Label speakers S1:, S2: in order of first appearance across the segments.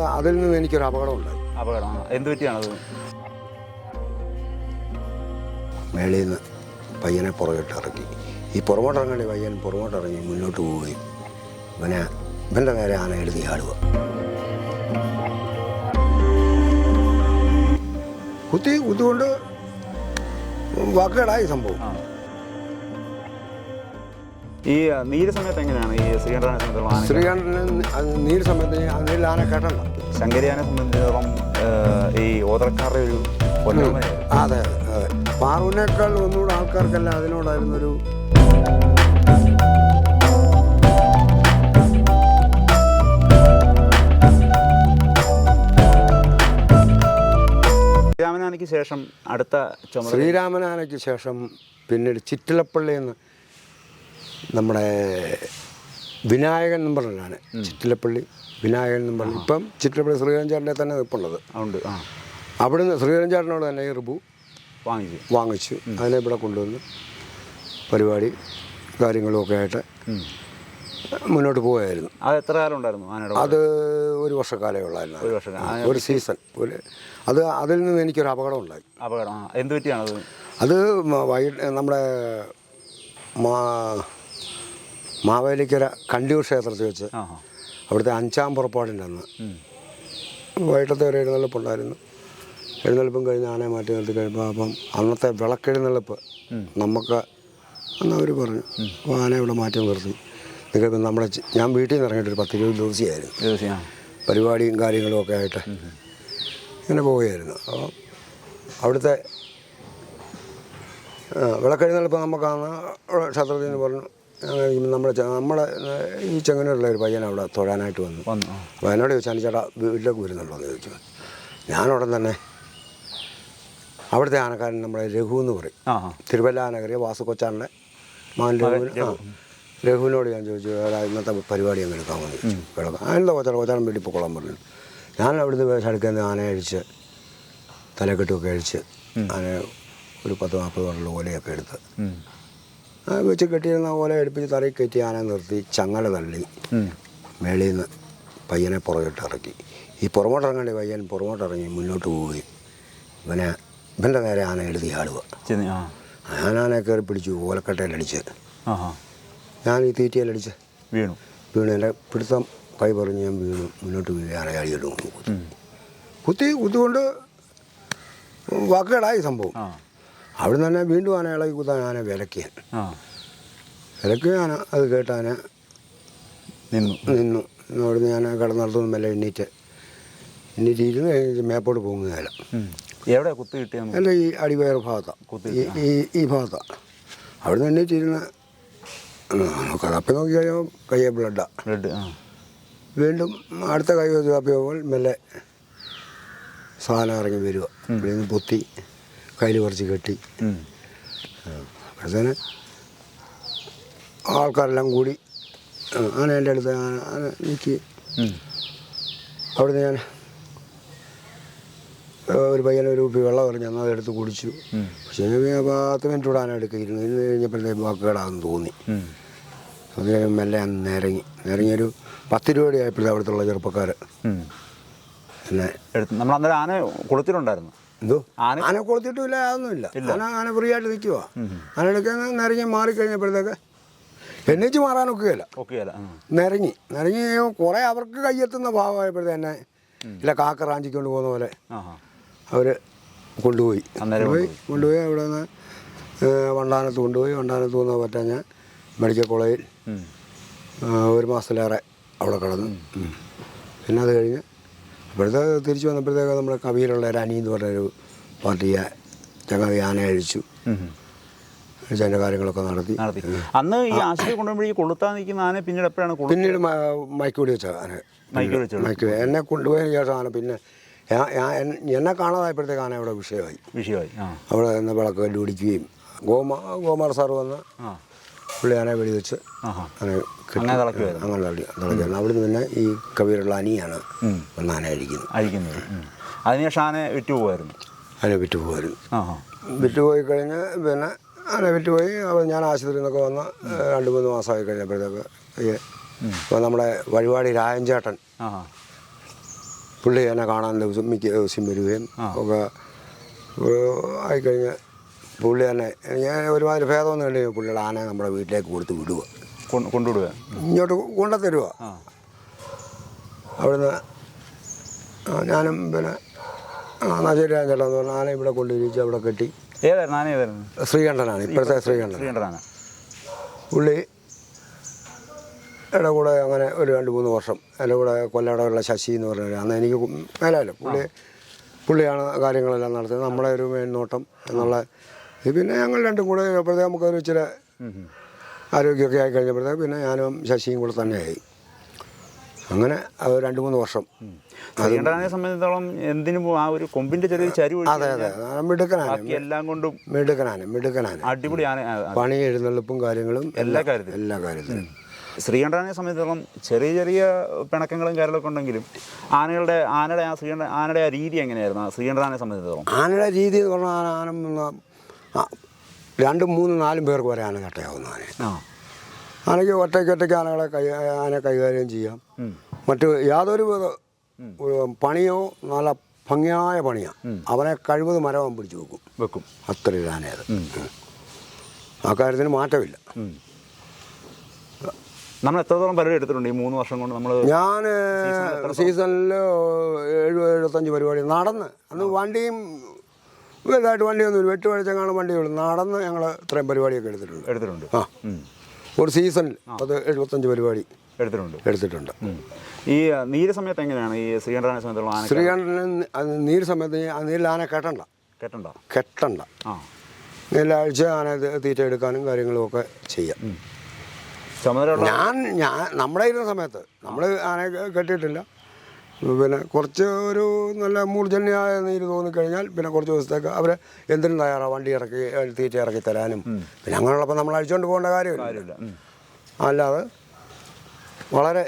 S1: അതിൽ നിന്ന് എനിക്കൊരു അപകടം ഉണ്ടായി.
S2: അപകടം. ആ. എന്ത് പറ്റിയാണത്?
S1: മേളിൽ നിന്ന് പയ്യനെ പുറകോട്ട് ഇറക്കി. ഈ പുറകോട്ട് ഇറങ്ങേണ്ട പയ്യൻ പുറകോട്ട് ഇറങ്ങി മുന്നോട്ട് പോവുകയും ഇവനെ ഇവന്റെ നേരെ ആന എഴുതി ആടുക കുത്തി കുത്തുകൊണ്ട് വാക്കേടായി സംഭവം.
S2: ഈ നീര് സമയത്ത് എങ്ങനെയാണ് ഈ ശ്രീകണ്ഠനെ സംബന്ധിച്ചിടത്തോളം
S1: അത് നീര് സമയത്ത് അതിൽ ആന കേട്ടണ്ട
S2: ശങ്കരിയാനെ സംബന്ധിച്ചിടത്തോളം ഈ ഓതറക്കാരുടെ ഒരു
S1: അതെ അതെ. പാറുവിനേക്കാൾ ഒന്നുകൂടെ ആൾക്കാർക്കെല്ലാം അതിനോടായിരുന്നൊരു
S2: ശ്രീരാമനാനയ്ക്ക് ശേഷം അടുത്ത
S1: ശ്രീരാമനാനയ്ക്ക് ശേഷം പിന്നീട് ചിറ്റിലപ്പള്ളി എന്ന് നമ്മുടെ വിനായകൻ എന്നും പറഞ്ഞാണ് ചിറ്റിലപ്പള്ളി വിനായകൻ എന്നും പറഞ്ഞു ഇപ്പം ചിറ്റിലപ്പള്ളി ശ്രീരഞ്ജാറിന്റെ തന്നെ നിൽപ്പുള്ളത്
S2: ഉണ്ട് ആ.
S1: അവിടുന്ന് ശ്രീകരഞ്ചാടിനോട് തന്നെ ഈ റിബു
S2: വാങ്ങിച്ചു.
S1: വാങ്ങിച്ചു. അതിനെ ഇവിടെ കൊണ്ടുവന്ന് പരിപാടി കാര്യങ്ങളുമൊക്കെ ആയിട്ട് മുന്നോട്ട് പോവായിരുന്നു
S2: അത് എത്ര കാലം ഉണ്ടായിരുന്നു
S1: അത് ഒരു വർഷക്കാലമേ ഉള്ളായിരുന്നു
S2: ഒരു വർഷം
S1: ഒരു സീസൺ. ഒരു അത് അതിൽ നിന്ന് എനിക്കൊരു അപകടം ഉണ്ടായി.
S2: അപകടം എന്ത് പറ്റിയാണത്
S1: അത്? വൈകിട്ട് നമ്മുടെ മാവേലിക്കര കണ്ടിയൂർ ക്ഷേത്രത്തിൽ വെച്ച് അവിടുത്തെ അഞ്ചാം പുറപ്പാടിന്റെ അന്ന്. വൈകിട്ടത്തെ ഒരു എഴുന്നള്ളിപ്പുണ്ടായിരുന്നു എഴുന്നള്ളിപ്പും കഴിഞ്ഞ് ആനയെ മാറ്റി നിർത്തി കഴിയുമ്പോൾ അപ്പം അന്നത്തെ വിളക്കെഴുന്നള്ളിപ്പ് നമുക്ക് അന്ന് അവർ പറഞ്ഞു. അപ്പോൾ ആന ഇവിടെ മാറ്റി നിർത്തി. നിങ്ങൾക്ക് നമ്മളെ ഞാൻ വീട്ടിൽ നിന്ന് ഇറങ്ങിയിട്ട് ഒരു പത്ത് ഇരുപത് ദിവസമായിരുന്നു.
S2: ദിവസം
S1: പരിപാടിയും കാര്യങ്ങളും ഒക്കെ ആയിട്ട് ഇങ്ങനെ പോവുകയായിരുന്നു. അപ്പോൾ അവിടുത്തെ വിളക്കെഴുന്നള്ളിപ്പ് നമുക്കാണ് ക്ഷേത്രത്തിൽ നിന്ന് പറഞ്ഞു. നമ്മുടെ നമ്മളെ ഈ ചെങ്ങനൂരുള്ള ഒരു പയ്യൻ അവിടെ തൊഴാനായിട്ട് വന്നു.
S2: വന്നു.
S1: അപ്പോൾ എന്നോട് ചോദിച്ചു ചേട്ടാ വീട്ടിലേക്ക് വരുന്നുണ്ടോ? എന്ന് ചോദിച്ചു. ഞാനുടൻ തന്നെ അവിടുത്തെ ആനക്കാരൻ നമ്മുടെ രഘു എന്ന് പറയും.
S2: ആ ആ.
S1: തിരുവല്ല ആനകറിയ വാസുകൊച്ചാറിന്റെ മകൻ രഘുവിന്? ആ. രഘുവിനോട് ഞാൻ ചോദിച്ചു "എടാ, ഇന്നത്തെ പരിപാടി അങ്ങ് എടുക്കാമെന്ന് ചോദിച്ചു കിടക്കാം അതിനുള്ള കൊച്ചാറ കൊച്ചാടൻ വീട്ടിൽ പൊക്കോളാൻ പറഞ്ഞു. ഞാൻ അവിടുന്ന് വേഷമെടുക്കുന്ന ആന അഴിച്ച് തലക്കെട്ടുമൊക്കെ അഴിച്ച് ആന ഒരു പത്ത് നാൽപ്പത് കൊണ്ടുള്ള ഓലയൊക്കെ എടുത്ത് വെച്ച് കെട്ടിയിരുന്ന ഓല എടുപ്പിച്ച് തറയിൽ കയറ്റി ആന നിർത്തി ചങ്ങല തള്ളി. മേളിൽ നിന്ന് പയ്യനെ പുറകോട്ട് ഇറക്കി. ഈ പുറമോട്ട് ഇറങ്ങേണ്ട പയ്യൻ പുറമോട്ട് ഇറങ്ങി മുന്നോട്ട് പോവുകയും ഇവനെ ഇവന്റെ നേരെ ആന എഴുതി ആടുക. ആനാനെ കയറി പിടിച്ചു ഓലക്കട്ടയിലടിച്ച് ഞാൻ ഈ തീറ്റയിലടിച്ച്
S2: വീണു.
S1: വീണു. എന്റെ പിടുത്തം കൈ പറഞ്ഞ് ഞാൻ വീണു. മുന്നോട്ട് വീഴുക അയാളിയിട്ട് കുത്തി. കുത്തി കുത്തുകൊണ്ട് വാക്കുകളായി സംഭവം.
S2: ആ
S1: നിന്ന് തന്നെ വീണ്ടും ആന ഇളകി കുത്താൻ ആന വിലക്കിയാൻ.
S2: ആ.
S1: വിലക്കി ആന അത് കേട്ട് ആന
S2: നിന്നു.
S1: നിന്നു. അവിടുന്ന് ഞാൻ കിടന്നിടത്തുനിന്ന് മെല്ലെ എണ്ണീറ്റ്. എണ്ണീറ്റ് ഇരുന്ന് കഴിഞ്ഞ് മേപ്പോട്ട് പോകുന്നതല്ല
S2: എവിടെ കുത്തി കിട്ടിയ?
S1: അല്ല ഈ അടിവയർ ഭാഗത്താണ്
S2: കുത്തി
S1: ഈ ഈ ഭാഗത്താണ് അവിടെ അവിടുന്ന് എണ്ണീറ്റിരുന്ന് കഥപ്പി നോക്കി കഴിയുമ്പോൾ കയ്യെ ബ്ലഡാണ്
S2: ബ്ലഡ്
S1: വീണ്ടും അടുത്ത കൈ വെച്ച് പോകുമ്പോൾ മെല്ലെ സാധനം ഇറങ്ങി വരിക. ഇവിടെ നിന്ന് പൊത്തി കയ്യിൽ കുറച്ച് കെട്ടി. അപ്പോഴത്തേന് ആൾക്കാരെല്ലാം കൂടി അങ്ങനെ എന്റെ അടുത്ത് എനിക്ക്. അവിടുന്ന് ഞാൻ ഒരു പയ്യൻ ഒരു കുപ്പി വെള്ളം പറഞ്ഞു എന്നാൽ അതെടുത്ത് കുടിച്ചു. പക്ഷേ പത്ത് മിനിറ്റ് ആന എടുക്കിയിരുന്നു ഇന്ന് കഴിഞ്ഞപ്പോഴത്തേക്ക് വാക്കുകളാണെന്ന് തോന്നി. അത് മെല്ലെ അന്ന് നിരങ്ങി നിരങ്ങിയൊരു പത്ത് രൂപയുടെ ആയപ്പോഴത്തെ അവിടുത്തെ ചെറുപ്പക്കാർ
S2: പിന്നെ നമ്മൾ അന്നേരം ആന കൊളുത്തിട്ടുണ്ടായിരുന്നു
S1: എന്തോ
S2: ആന-
S1: കൊളുത്തിട്ടില്ല അതൊന്നുമില്ല. ആന ആന ഫ്രീ ആയിട്ട് നിൽക്കുക ആന എടുക്കാൻ നിരങ്ങി മാറിക്കഴിഞ്ഞപ്പോഴത്തേക്ക് എണ്ണിച്ച് മാറാനൊക്കെയല്ല
S2: ഒക്കെയല്ല ആ.
S1: നിരങ്ങി. നിരങ്ങി കുറേ അവർക്ക് കയ്യെത്തുന്ന ഭാവമായപ്പോഴത്തന്നെ ഇല്ല കാക്ക റാഞ്ചിക്കൊണ്ട് പോകുന്ന പോലെ. അവർ കൊണ്ടുപോയി.
S2: പോയി
S1: കൊണ്ടുപോയി കൊണ്ടുപോയി. അവിടെ നിന്ന് വണ്ടാനത്ത് കൊണ്ടുപോയി. വണ്ടാനത്ത് പോകുന്ന പറ്റാൻ ഞാൻ മെഡിക്കൽ കോളേജിൽ ഒരു മാസത്തിലേറെ അവിടെ കിടന്നു. പിന്നെ അത് കഴിഞ്ഞ് ഇപ്പോഴത്തെ തിരിച്ചു വന്നപ്പോഴത്തേക്ക് നമ്മുടെ കവിയിലുള്ള ഒരു അനി എന്ന് പറഞ്ഞൊരു പാർട്ടിയെ ചങ്ങാതി ആന അഴിച്ചു അഴിച്ചതിന്റെ അതിന്റെ കാര്യങ്ങളൊക്കെ നടത്തി.
S2: നടത്തി. അന്ന് ഈ ആശുപത്രി കൊണ്ടുപോയി കൊളുത്താൻ നിൽക്കുന്ന ആന പിന്നീട് എപ്പോഴാണ്
S1: പിന്നീട് മയക്കുപൊടി വെച്ച ആന.
S2: മയക്ക്
S1: എന്നെ കൊണ്ടുപോയതിന് ശേഷം ആന പിന്നെ എന്നെ കാണാതായപ്പോഴത്തേക്ക് ആന അവിടെ വിഷയമായി.
S2: വിഷയമായി.
S1: അവിടെ നിന്ന് വിളക്ക് കണ്ടുപിടിക്കുകയും. ഗോമാ ഗോമാർ സാർ വന്ന്
S2: ആ
S1: പുള്ളി ആനെ വെടിവെച്ച്
S2: ആഹാ.
S1: അങ്ങനെ
S2: അങ്ങനെ
S1: തിളക്കുകയായിരുന്നു അവിടുന്ന് പിന്നെ ഈ കവിയുള്ള അനിയാണ് ആന അഴിക്കുന്നത്.
S2: അഴിക്കുന്നത്. അതിനുശേഷം ആനെ വിറ്റുപോകായിരുന്നു
S1: അതിനെ വിറ്റ് പോകുമായിരുന്നു
S2: ആ ആ
S1: പോയി കഴിഞ്ഞ് പിന്നെ അങ്ങനെ വിറ്റുപോയി. അപ്പോൾ ഞാൻ ആശുപത്രിയിൽ നിന്നൊക്കെ വന്ന് രണ്ട് മൂന്ന് മാസമായി കഴിഞ്ഞപ്പോഴത്തേക്ക് ഇപ്പോൾ നമ്മുടെ വഴിപാടി
S2: രാജൻചേട്ടൻ
S1: പുള്ളി എന്നെ കാണാൻ ദിവസം മിക്ക ദിവസം വരികയും ഒക്കെ ആയിക്കഴിഞ്ഞ് പുള്ളി തന്നെ ഞാൻ ഒരുമാതിരി ഭേദമൊന്നും കണ്ടു പുള്ളിയുടെ ആനയെ നമ്മുടെ വീട്ടിലേക്ക് കൊടുത്ത് വിടുക
S2: കൊണ്ട് കൊണ്ടുവിടുക?
S1: ഇങ്ങോട്ട് കൊണ്ടുത്തരുക അവിടുന്ന് ഞാനും പിന്നെ ശരി ചേട്ടാ എന്ന് പറഞ്ഞാൽ ആന ഇവിടെ കൊണ്ടിരിച്ച് അവിടെ കെട്ടി.
S2: ഏതായിരുന്നു ആന ഏതായിരുന്നു?
S1: ശ്രീകണ്ഠനാണ് ഇപ്പോഴത്തെ ശ്രീകണ്ഠൻ. പുള്ളി എന്റെ കൂടെ അങ്ങനെ ഒരു രണ്ട് മൂന്ന് വർഷം എന്റെ കൂടെ കൊല്ലടവുള്ള ശശി എന്ന് പറഞ്ഞ അന്ന് എനിക്ക് മേലല്ലോ പുള്ളി പുള്ളിയാണ് കാര്യങ്ങളെല്ലാം നടത്തുന്നത് നമ്മളെ ഒരു മേൽനോട്ടം എന്നുള്ള ഇത് പിന്നെ ഞങ്ങൾ രണ്ടും കൂടെ അപ്പോഴത്തേക്ക് നമുക്കൊരു ഇച്ചിരി ആരോഗ്യമൊക്കെ ആയി കഴിഞ്ഞപ്പോഴത്തേക്ക് പിന്നെ ഞാനും ശശിയും കൂടെ തന്നെയായി. അങ്ങനെ അത് രണ്ട് മൂന്ന് വർഷം.
S2: ശ്രീകണ്ഠനെ സംബന്ധിച്ചിടത്തോളം എന്തിനും ആ ഒരു കൊമ്പിന്റെ ചെറിയ ചരിവ്
S1: അതെ അതെ മിടുക്കനാണ്.
S2: എല്ലാം കൊണ്ടും
S1: മിടുക്കനാണ് മിടുക്കനാണ്.
S2: അടിപൊളിയാണ്.
S1: പണി എഴുന്നള്ളിപ്പും കാര്യങ്ങളും
S2: എല്ലാ കാര്യത്തിലും.
S1: എല്ലാ കാര്യത്തിലും.
S2: ശ്രീകണ്ഠനെ സംബന്ധിച്ചിടത്തോളം ചെറിയ ചെറിയ പിണക്കങ്ങളും കാര്യങ്ങളൊക്കെ ഉണ്ടെങ്കിലും ആനകളുടെ ആനയുടെ ആ ശ്രീകണ്ഠ ആനയുടെ ആ രീതി എങ്ങനെയായിരുന്നു? ആ ശ്രീകണ്ഠനെ സംബന്ധിച്ചിടത്തോളം.
S1: ആനയുടെ രീതി എന്ന് പറഞ്ഞാൽ ആന രണ്ടും മൂന്നും നാലും പേർക്ക് വരെ ആന കട്ടയാവുന്ന ആന ആനയ്ക്ക് ഒറ്റയ്ക്ക് ഒറ്റയ്ക്ക് ആനകളെ കൈ ആന കൈകാര്യം ചെയ്യാം. മറ്റ് യാതൊരു പണിയോ നല്ല ഭംഗിയായ പണിയാണ് അവനെ കഴിവത് മരവൻ പിടിച്ചു വെക്കും.
S2: വെക്കും.
S1: അത്ര ഇതാനേത് ആ കാര്യത്തിന് മാറ്റമില്ല.
S2: നമ്മൾ എത്രത്തോളം പരിപാടി എടുത്തിട്ടുണ്ട് ഈ മൂന്ന് വർഷം കൊണ്ട് നമ്മൾ
S1: ഞാൻ സീസണിൽ എഴുപത് എഴുപത്തഞ്ച് പരിപാടി നടന്ന്. അന്ന് വണ്ടിയും വലുതായിട്ട് വണ്ടിയൊന്നും വെട്ട് വണ്ടി വണ്ടിയുള്ളൂ നടന്ന് ഞങ്ങൾ ഇത്രയും പരിപാടിയൊക്കെ എടുത്തിട്ടുണ്ട്.
S2: എടുത്തിട്ടുണ്ട്.
S1: ആ. ഒരു സീസണിൽ അത് എഴുപത്തഞ്ച് പരിപാടി
S2: എടുത്തിട്ടുണ്ട്.
S1: എടുത്തിട്ടുണ്ട്.
S2: ഈ നീര് സമയത്ത് എങ്ങനെയാണ്? ഈ ശ്രീകണ്ഠന സമയത്തുള്ള ആന
S1: ശ്രീകണ്ഠൻ അത് നീര് സമയത്ത് ആ നീരിൽ ആന കെട്ടണ്ട.
S2: കെട്ടണ്ട.
S1: കെട്ടണ്ട.
S2: എല്ലാഴ്ച
S1: നെല്ലാഴ്ച ആന തീറ്റ എടുക്കാനും കാര്യങ്ങളും ഒക്കെ ചെയ്യാം. ഞാൻ ഞാൻ നമ്മുടെ ഇരുന്ന സമയത്ത് നമ്മൾ ആന കെട്ടിയിട്ടില്ല. പിന്നെ കുറച്ച് ഒരു നല്ല മൂർജന്യായ നീര് തോന്നിക്കഴിഞ്ഞാൽ പിന്നെ കുറച്ച് ദിവസത്തേക്ക് അവർ എന്തിനും തയ്യാറാണ് വണ്ടി ഇറക്കി തീറ്റ ഇറക്കി തരാനും. പിന്നെ അങ്ങനെയുള്ളപ്പോൾ നമ്മൾ അഴിച്ചുകൊണ്ട് പോകേണ്ട കാര്യമില്ല. അല്ലാതെ വളരെ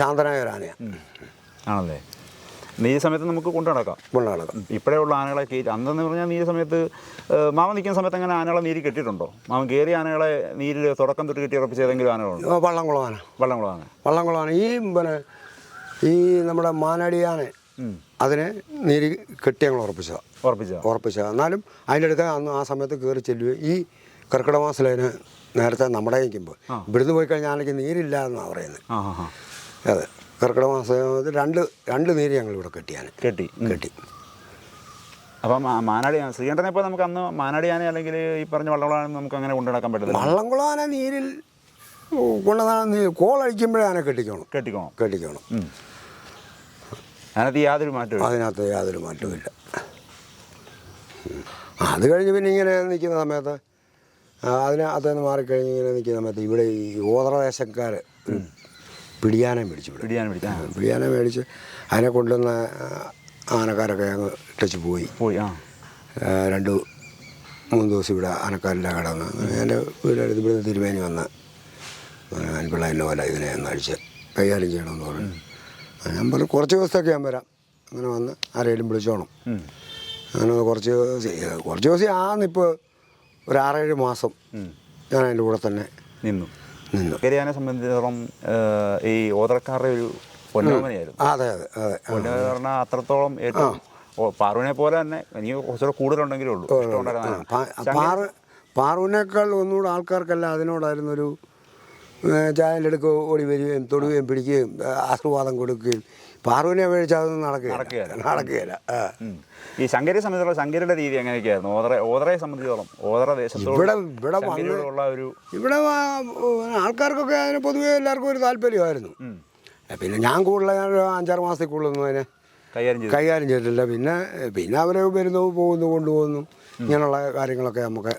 S1: ശാന്തനായ ഒരു ആനയാണ്
S2: ആണല്ലേ? നീര് സമയത്ത് നമുക്ക് കൊണ്ടു നടക്കാം.
S1: കൊണ്ടു നടക്കാം.
S2: ഇപ്പോഴേ ഉള്ള ആനകളെ കയറ്റി അന്നെന്ന് പറഞ്ഞാൽ നീ സമയത്ത് മാമ നിൽക്കുന്ന സമയത്ത് അങ്ങനെ ആനകളെ നീര് കെട്ടിയിട്ടുണ്ടോ? മാമ കയറിയ ആനകളെ നീരിൽ തുടക്കം തൊട്ട് കെട്ടി ഉറപ്പിച്ച ഏതെങ്കിലും ആനകളുണ്ടോ?
S1: വള്ളംകുളം ആന.
S2: വള്ളംകുളം ആന.
S1: വള്ളംകുളം ആന. ഈ പിന്നെ ഈ നമ്മുടെ മാനാടി ആന. അതിനെ നീര് കെട്ടി ഞങ്ങൾ ഉറപ്പിച്ചതാണ്
S2: ഉറപ്പിച്ച
S1: ഉറപ്പിച്ച എന്നാലും അതിന്റെ അടുത്ത് അന്ന് ആ സമയത്ത് കയറി ചെല്ലുകയും ഈ കർക്കിടക മാസത്തിലതിന് നേരത്തെ നമ്മുടെ നിൽക്കുമ്പോൾ ഇവിടുന്ന് പോയി കഴിഞ്ഞാൽ ആനയ്ക്ക് നീരില്ല എന്നാണ് പറയുന്നത്. അതെ. കർക്കിടക മാസം രണ്ട് രണ്ട് നീര് ഞങ്ങൾ ഇവിടെ കെട്ടിയാണ്.
S2: കെട്ടി.
S1: കെട്ടി.
S2: അപ്പം മാനാടി ശ്രീകണ്ഠനെ ഇപ്പോൾ നമുക്ക് അന്ന് മാനാടി ആന അല്ലെങ്കിൽ ഈ പറഞ്ഞ വള്ളംകുളാന നമുക്ക് അങ്ങനെ കൊണ്ടുനടക്കാൻ
S1: പറ്റില്ല വള്ളംകുളാന നീരിൽ കൊണ്ടുവന്നാണ് കോളഴിക്കുമ്പോഴേ ആന കെട്ടിക്കണം.
S2: കെട്ടിക്കോണം.
S1: കെട്ടിക്കണം.
S2: അതിനകത്ത് യാതൊരു മാറ്റവും
S1: അതിനകത്ത് യാതൊരു മാറ്റവുമില്ല. അത് കഴിഞ്ഞ് പിന്നെ ഇങ്ങനെ നിൽക്കുന്ന സമയത്ത് അതിനകത്ത് നിന്ന് മാറിക്കഴിഞ്ഞ് ഇങ്ങനെ നിൽക്കുന്ന സമയത്ത് ഇവിടെ ഈ ഓതറദേശക്കാർ ഒരു പിടിയാനെ മേടിച്ചു വിടും
S2: പിടിയാനം മേടിച്ചു.
S1: പിടിയാനെ മേടിച്ച് അതിനെ കൊണ്ടുവന്ന ആ, ആനക്കാരൊക്കെ അങ്ങ് ഇട്ടച്ച് പോയി.
S2: പോയി ആ.
S1: ആ, രണ്ട് മൂന്ന് ദിവസം ഇവിടെ ആനക്കാരിലാണ് കിടന്ന്. അങ്ങനെ എന്റെ വീടടുത്ത് ഇവിടുന്ന് തിരുമേനി വന്ന് എനിക്കുള്ള എന്നെ പോലെ ഇതിനെ ഒന്ന് അഴിച്ച് കൈകാര്യം ചെയ്യണമെന്ന് പറഞ്ഞു. അങ്ങനെ ഞാൻ പറഞ്ഞു കുറച്ച് ദിവസത്തേക്ക് ഞാൻ വരാം. അങ്ങനെ വന്ന് ആരെങ്കിലും വിളിച്ചോണം.
S2: ഉം.
S1: അങ്ങനെ കുറച്ച് ദിവസം കുറച്ച് ദിവസം ആന്നിപ്പോൾ ഒരു ആറേഴ് മാസം
S2: ഉം.
S1: ഞാൻ അതിന്റെ കൂടെ തന്നെ
S2: നിന്നു. കരിയാനെ സംബന്ധിച്ചിടത്തോളം ഈ ഓതറക്കാരുടെ ഒരു പൊന്നോമനയായിരുന്നു
S1: അതെ അതെ അതെ ആ.
S2: പറഞ്ഞാൽ അത്രത്തോളം ഏറ്റവും പാറുവിനെ പോലെ തന്നെ എനിക്ക് കുറച്ചുകൂടെ കൂടുതലുണ്ടെങ്കിലേ ഉള്ളൂ.
S1: പാറു പാറുവിനേക്കാൾ ഒന്നുകൂടെ ആൾക്കാർക്കെല്ലാം അതിനോടായിരുന്നൊരു അടുക്ക് ഓടി വരികയും തൊടുകയും പിടിക്കുകയും ആശീർവാദം കൊടുക്കുകയും. പാർവനെ അപേക്ഷിച്ച് അതൊന്നും നടക്കുകയില്ല.
S2: നടക്കുകയില്ല. ഈ ശങ്കരെ സംബന്ധിച്ചുള്ള ശങ്കരിയുടെ രീതി എങ്ങനെയൊക്കെയായിരുന്നു? ഓതറ ഓതറയെ സംബന്ധിച്ചോളം ഓതറ ദേശത്തോട്
S1: ഇവിടെ ഇവിടെ
S2: ഒരു
S1: ഇവിടെ ആൾക്കാർക്കൊക്കെ അതിന് പൊതുവേ എല്ലാവർക്കും ഒരു താല്പര്യമായിരുന്നു. പിന്നെ ഞാൻ കൂടുതൽ ഞാൻ അഞ്ചാറ് മാസത്തിൽ കൂടുതലൊന്നും അതിനെ
S2: കൈകാര്യം
S1: കൈകാര്യം ചെയ്തിട്ടില്ല. പിന്നെ പിന്നെ അവരെ വരുന്നു പോകുന്നു കൊണ്ടുപോകുന്നു ഇങ്ങനെയുള്ള കാര്യങ്ങളൊക്കെ നമുക്ക്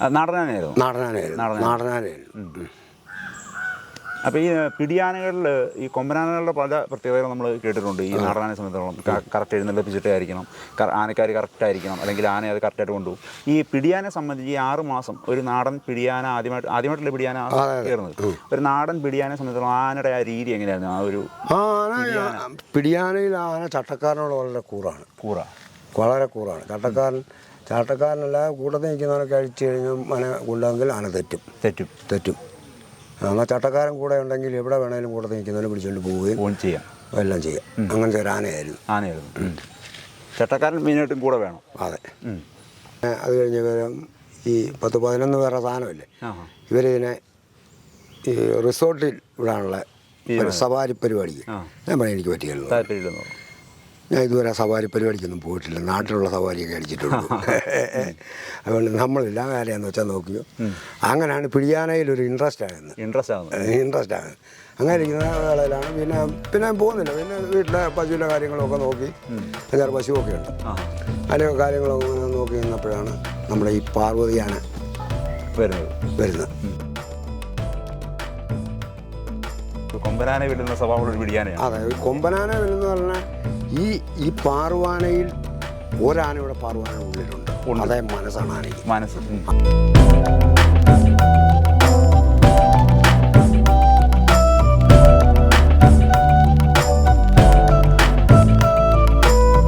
S2: ആഹാ. ഉം. ആ, നാടനാനായിരുന്നു
S1: നാടനാനായിരുന്നു
S2: നാടനാന.
S1: നാടനാനായിരുന്നു ഉം.
S2: അപ്പോൾ ഈ പിടിയാനകളിൽ ഈ കൊമ്പനാനകളുടെ പല പ്രത്യേകതകൾ നമ്മൾ കേട്ടിട്ടുണ്ട്. ഈ നാടനാനെ സംബന്ധിച്ചിടത്തോളം കറക്റ്റ് എഴുന്നള്ളിപ്പിച്ചിട്ടായിരിക്കണം ആനക്കാർ കറക്റ്റ് ആയിരിക്കണം. അല്ലെങ്കിൽ ആന അത് കറക്റ്റായിട്ട് കൊണ്ടുപോകും. ഈ പിടിയാനെ സംബന്ധിച്ച് ഈ ആറ് മാസം ഒരു നാടൻ പിടിയാന ആദ്യമായിട്ട് ആദ്യമായിട്ടുള്ള പിടിയാന കയറുന്നത് ഒരു നാടൻ പിടിയാനെ സംബന്ധിച്ചിടത്തോളം ആനയുടെ ആ രീതി എങ്ങനെയായിരുന്നു? ആ ഒരു
S1: പിടിയാനയിൽ ആന ചട്ടക്കാരനോട് വളരെ കൂറാണ്.
S2: കൂറ.
S1: വളരെ കൂറാണ്. ചട്ടക്കാരൻ ചട്ടക്കാരനല്ല കൂട്ടത്തിൽ നിൽക്കുന്നവനൊക്കെ അഴിച്ചു കഴിഞ്ഞും മനെ കൊണ്ടെങ്കിൽ ആണ് തെറ്റും.
S2: തെറ്റും.
S1: തെറ്റും. എന്നാൽ ചട്ടക്കാരൻ കൂടെ ഉണ്ടെങ്കിൽ എവിടെ വേണേലും കൂടെ നിൽക്കുന്നവനെ പിടിച്ചുകൊണ്ട് പോവുകയും
S2: ചെയ്യാം.
S1: എല്ലാം ചെയ്യാം. അങ്ങനത്തെ ഒരു ആനയായിരുന്നു.
S2: ആനയായിരുന്നു. ചട്ടക്കാരൻ മെയിനായിട്ടും കൂടെ വേണം.
S1: അതെ. അത് കഴിഞ്ഞ് ഇവരും ഈ പത്ത് പതിനൊന്ന് പേരുടെ സാധനമില്ലേ. ഇവരിതിനെ ഈ റിസോർട്ടിൽ ഇവിടെയാണുള്ള സവാരി പരിപാടിക്ക്. ഞാൻ പറയാൻ എനിക്ക് പറ്റിയല്ലോ
S2: താല്പര്യമില്ലെന്നോ
S1: ഞാൻ ഇതുവരെ സവാരി പരിപാടിക്കൊന്നും പോയിട്ടില്ല. നാട്ടിലുള്ള സവാരിയൊക്കെ അടിച്ചിട്ടുള്ളൂ അതുകൊണ്ട് നമ്മളില്ല കാര്യമെന്ന് വെച്ചാൽ നോക്കിയോ. അങ്ങനെയാണ് പിടിയാനയിൽ ഒരു ഇൻട്രസ്റ്റ് ആകുന്നത്.
S2: ഇൻട്രസ്റ്റ് ആണ്
S1: ഇൻട്രസ്റ്റ് ആകുന്നത്. അങ്ങനെ ഇരിക്കുന്ന വേളയിലാണ് പിന്നെ പിന്നെ പോകുന്നില്ല. പിന്നെ വീട്ടിലെ പശുവിന്റെ കാര്യങ്ങളൊക്കെ നോക്കി. അഞ്ചാറ് പശുവൊക്കെ ഉണ്ട്. അതിന്റെ കാര്യങ്ങളൊക്കെ നോക്കി നിന്നപ്പോഴാണ് നമ്മുടെ ഈ പാർവതിയാണ്
S2: വരുന്നത്.
S1: വരുന്നത്.
S2: കൊമ്പനാനെ വിടുന്ന സ്വഭാവമുള്ള ഒരു പിടിയാനയാണ്
S1: അതെ കൊമ്പനാനെ എന്ന് പറഞ്ഞാൽ ഈ ഈ പാർവാനയിൽ ഒരാനയുടെ പാർവാന ഉള്ളിലുണ്ട്. അതേ മനസ്സാണ് ആനയ്ക്ക്
S2: മനസ്സ്.